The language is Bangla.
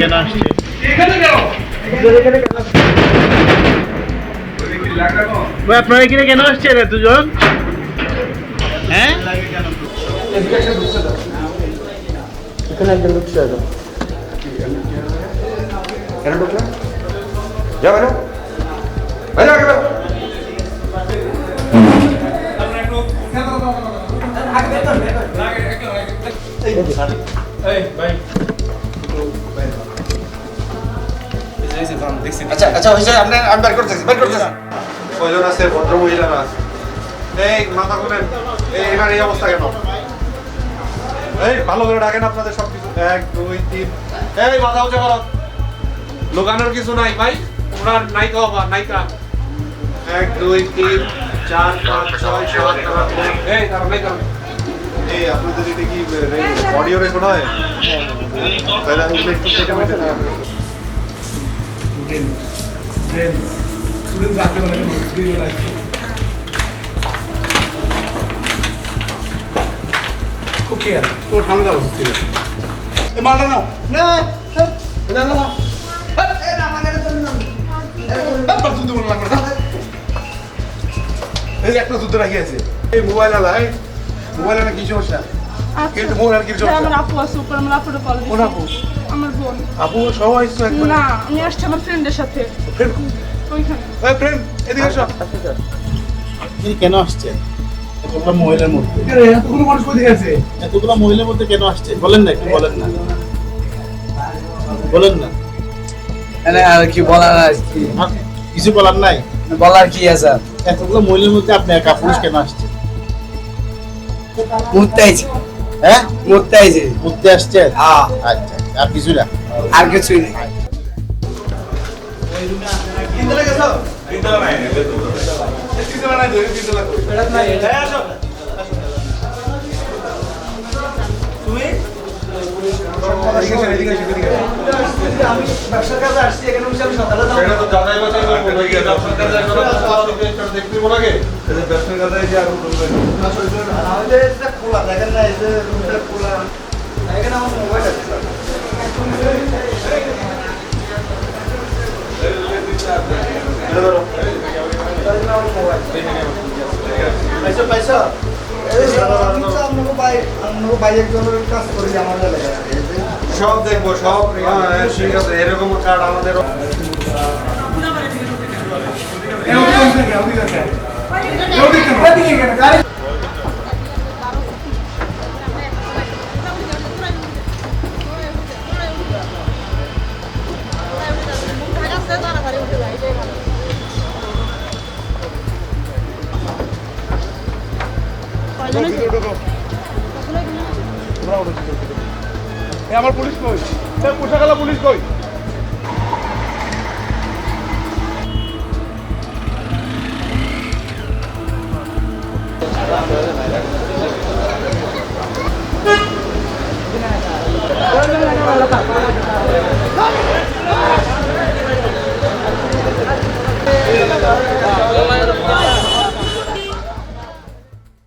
কেন আসছে ভাই আপনারা এখানে কেন আসছেন দুজন হ্যাঁ? এখানে একজন ঢুকছে এখন কেন ঢুকলে? যা বেরো বেরো আগে আচ্ছা আচ্ছা করতেছি আছে? এই, মাথা খুলেন এই অবস্থা কেন? ভালো করে ডাকেন আপনাদের সব কিছু এক, দুই, তিন। এই, মাথা উঁচা করো। লোকানোর কিছু নাই ভাই। ওনার নায়িকা হবা নায়িকা এক দুই তিন চার পাঁচ ছয় সাত আট এই তারা নায়িকা এই আপনাদের এটা কি অডিও রেকর্ড হয়? তাহলে আমি একটু মেটে দিই তোর সামনে যাব ঠিক আছে। এই মালটা নাও। না না না না। একবার যুদ্ধ মনে লাগবে না এই একটা যুদ্ধ রাখি আছে। এই মোবাইল আলা এই মোবাইল আলা কি সমস্যা? কিন্তু মোবাইল আর কি আচ্ছা আমার আপু আছে উপর আমার আপুরে কল কোন আপু? আমার বোন। আপু সবাই আসছে একবার। না আমি আসছি আমার ফ্রেন্ডের সাথে। ফ্রেন্ড ওইখানে। এই ফ্রেন্ড এদিকে এসো আপনি কেন আসছেন? এতগুলো মহিলার মধ্যে। আরে এতগুলো মানুষ কোথায় আছে এতগুলো মহিলার মধ্যে কেন আসছেন? বলেন না একটু বলেন না। বলেন না। মানে আর কি বলার আর কি? কিছু বলার নাই? বলার কি আছে? এতগুলো মহিলার মধ্যে আপনি একা পুরুষ কেন আসছেন? মরতে আইছি। হ্যাঁ? মরতে আইছি। ঘুরতে আসছেন হ্যাঁ আচ্ছা আর কিছু না। আর কিছুই নেই। এদিকে এসো, এদিকে এসো, এদিকে এসো। সেটা তো যাচাই বাছাই করব নাকি? ব্যবসার কাজে করা দেখতে সব দেখব সব হ্যাঁ, ঠিক আছে এরকম কার্ড আমাদের এই আমার পুলিশ কই? পোশাকালা পুলিশ কই?